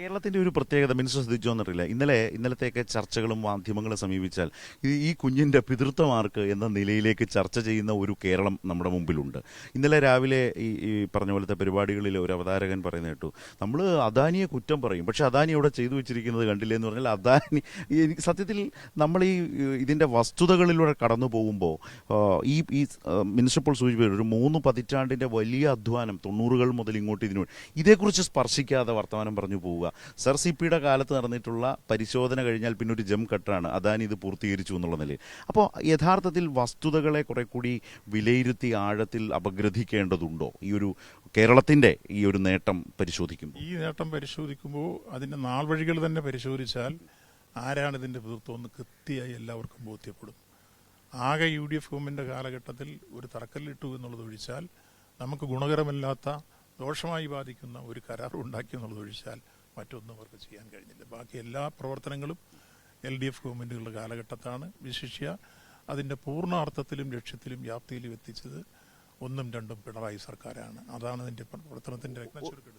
കേരളത്തിന്റെ ഒരു പ്രത്യേകത മിനിസ്റ്റർ ശ്രദ്ധിച്ചോ എന്നറിയില്ല. ഇന്നലെ ഇന്നലത്തെയൊക്കെ ചർച്ചകളും മാധ്യമങ്ങളും സമീപിച്ചാൽ ഈ കുഞ്ഞിന്റെ പിതൃത്വമാർക്ക് എന്ന നിലയിലേക്ക് ചർച്ച ചെയ്യുന്ന ഒരു കേരളം നമ്മുടെ മുമ്പിലുണ്ട്. ഇന്നലെ രാവിലെ ഈ പറഞ്ഞ പോലത്തെ പരിപാടികളിൽ ഒരു അവതാരകൻ പറയുന്ന കേട്ടു. നമ്മൾ അദാനിയെ കുറ്റം പറയും. പക്ഷെ അദാനി അവിടെ ചെയ്തു വെച്ചിരിക്കുന്നത് കണ്ടില്ലേ എന്ന് പറഞ്ഞാൽ അദാനി സത്യത്തിൽ നമ്മൾ ഈ ഇതിന്റെ വസ്തുതകളിലൂടെ കടന്നു പോകുമ്പോൾ ഈ ഈ മിനിസ്റ്റർ സൂചിപ്പിച്ചു ഒരു മൂന്ന് പതിറ്റാണ്ടിന്റെ വലിയ അധ്വാനം തൊണ്ണൂറുകൾ മുതൽ ഇങ്ങോട്ട് ഇതിനു ഇതേക്കുറിച്ച് സ്പർശിക്കാതെ വർത്തമാനം പറഞ്ഞു പോവുക. സർ സി പിയുടെ കാലത്ത് നടന്നിട്ടുള്ള പരിശോധന കഴിഞ്ഞാൽ പിന്നെ ഒരു ജം കട്ടാണ്. അതാണ് ഇത് പൂർത്തീകരിച്ചു എന്നുള്ള നിലയിൽ. അപ്പോൾ യഥാർത്ഥത്തിൽ വസ്തുതകളെ കുറെ കൂടി വിലയിരുത്തി ആഴത്തിൽ അപഗ്രഥിക്കേണ്ടതുണ്ടോ? ഈ ഒരു കേരളത്തിന്റെ ഈ ഒരു നേട്ടം പരിശോധിക്കുമ്പോൾ. ഈ നേട്ടം പരിശോധിക്കുമ്പോൾ അതിന്റെ നാൾ വഴികൾ തന്നെ പരിശോധിച്ചാൽ ആരാണ് പിതൃത്വം എന്ന് കൃത്യമായി എല്ലാവർക്കും ബോധ്യപ്പെടും. ആകെ യു ഡി എഫ് ഗവൺമെന്റ് കാലഘട്ടത്തിൽ ഒരു തറക്കല്ലിട്ടു എന്നുള്ളത് ഒഴിച്ചാൽ നമുക്ക് ഗുണകരമല്ലാത്ത ദോഷമായി ബാധിക്കുന്ന ഒരു കരാർ ഉണ്ടാക്കി എന്നുള്ളത് ഒഴിച്ചാൽ മറ്റൊന്നും അവർക്ക് ചെയ്യാൻ കഴിഞ്ഞില്ല. ബാക്കി എല്ലാ പ്രവർത്തനങ്ങളും എൽ ഡി എഫ് ഗവൺമെന്റുകളുടെ കാലഘട്ടത്താണ് വിശിഷ്യ. അതിന്റെ പൂർണാർത്ഥത്തിലും ലക്ഷ്യത്തിലും വ്യാപ്തിയിലും എത്തിച്ചത് ഒന്നും രണ്ടും പിണറായി സർക്കാരാണ്. അതാണ് അതിന്റെ പ്രവർത്തനത്തിന്റെ